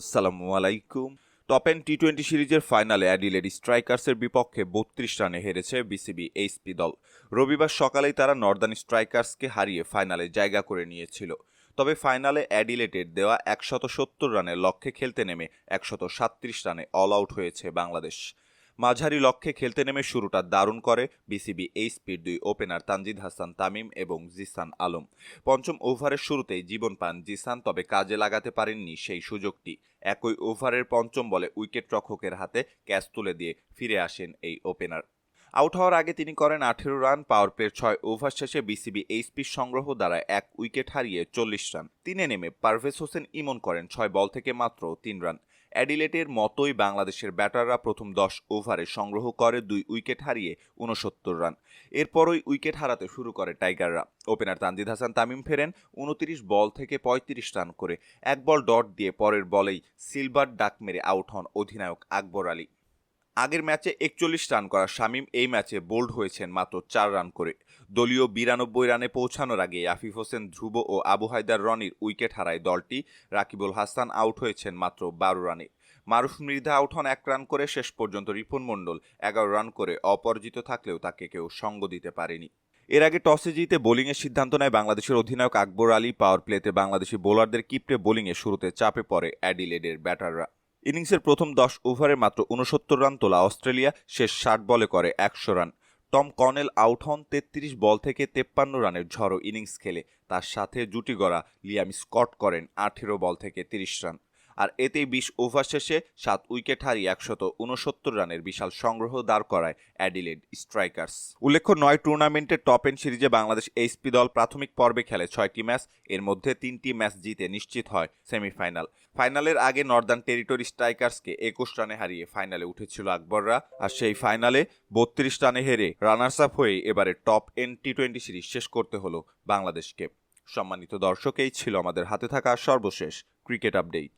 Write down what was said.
আসসালামু আলাইকুম। Top N T twenty সিরিজের ফাইনালে অ্যাডিলেড স্ট্রাইকার্সের বিপক্ষে বত্রিশ রানে হেরেছে বিসিবি এইচপি দল। রবিবার সকালেই তারা নর্দার্ন স্ট্রাইকার্সকে হারিয়ে ফাইনালে জায়গা করে নিয়েছিল। তবে ফাইনালে অ্যাডিলেটের দেওয়া একশত সত্তর রানের লক্ষ্যে খেলতে নেমে একশত সাত্রিশ রানে অল আউট হয়েছে বাংলাদেশ। মাঝারি লক্ষ্যে খেলতে নেমে শুরুটা দারুণ করে বিসিবি এইচপির দুই ওপেনার তানজিদ হাসান, তামিম এবং জিসান আলম। পঞ্চম ওভারের শুরুতেই জীবন পান জিসান, তবে কাজে লাগাতে পারেননি সেই সুযোগটি। একই ওভারের পঞ্চম বলে উইকেট রক্ষকের হাতে ক্যাচ তুলে দিয়ে ফিরে আসেন এই ওপেনার। আউট হওয়ার আগে তিনি করেন আঠেরো রান, পাওয়ার প্লের ছয় ওভার শেষে বিসিবি এইচপির সংগ্রহ দ্বারা এক উইকেট হারিয়ে চল্লিশ রান। তিনে নেমে পারভেজ হোসেন ইমন করেন ছয় বল থেকে মাত্র তিন রান। অ্যাডিলেটের মতোই বাংলাদেশের ব্যাটাররা প্রথম দশ ওভারে সংগ্রহ করে দুই উইকেট হারিয়ে উনসত্তর রান। এরপরই উইকেট হারাতে শুরু করে টাইগাররা। ওপেনার তানজিদ হাসান তামিম ফেরেন উনতিরিশ বল থেকে পঁয়ত্রিশ রান করে। এক বল ডট দিয়ে পরের বলেই সিলভার ডাক মেরে আউট হন অধিনায়ক আকবর আলী। আগের ম্যাচে একচল্লিশ রান করা শামিম এই ম্যাচে বোল্ড হয়েছেন মাত্র চার রান করে। দলীয় বিরানব্বই রানে পৌঁছানোর আগে আফিফ হোসেন, ধ্রুব ও আবু হায়দার রনির উইকেট হারায় দলটি। রাকিবুল হাসান আউট হয়েছেন মাত্র বারো রানে। মারুফ মৃধা আউট হন এক রান করে। শেষ পর্যন্ত রিপন মণ্ডল এগারো রান করে অপরাজিত থাকলেও তাকে কেউ সঙ্গ দিতে পারেনি। এর আগে টসে জিতে বোলিংয়ের সিদ্ধান্ত নেয় বাংলাদেশের অধিনায়ক আকবর আলী। পাওয়ার প্লেতে বাংলাদেশি বোলারদের কিপ্টে বোলিংয়ে শুরুতে চাপে পড়ে অ্যাডিলেডের ব্যাটাররা। ইনিংসের প্রথম দশ ওভারে মাত্র উনসত্তর রান তোলা অস্ট্রেলিয়া শেষ ষাট বলে করে একশো রান। টম কর্নেল আউট হন তেত্রিশ বল থেকে তেপ্পান্ন রানের ঝড়ো ইনিংস খেলে। তার সাথে জুটি গড়া লিয়াম স্কট করেন আঠেরো বল থেকে তিরিশ রান। আর এতেই বিশ ওভার শেষে সাত উইকেট হারিয়ে একশত উনসত্তর রানের বিশাল সংগ্রহ দাঁড় করায় অ্যাডিলেড স্ট্রাইকার্স। উল্লেখ্য, নয় টুর্নামেন্টের টপ এন্ড সিরিজে বাংলাদেশ এইচপি দল প্রাথমিক পর্বে খেলে ছয়টি ম্যাচ, এর মধ্যে তিনটি ম্যাচ জিতে নিশ্চিত হয় সেমিফাইনাল। ফাইনালের আগে নর্দার্ন টেরিটরি স্ট্রাইকার্সকে একুশ রানে হারিয়ে ফাইনালে উঠেছিল আকবররা, আর সেই ফাইনালে বত্রিশ রানে হেরে রানার্স আপ হয়ে এবারে top N T twenty series শেষ করতে হলো বাংলাদেশকে। সম্মানিত দর্শকেই ছিল আমাদের হাতে থাকা সর্বশেষ ক্রিকেট আপডেট।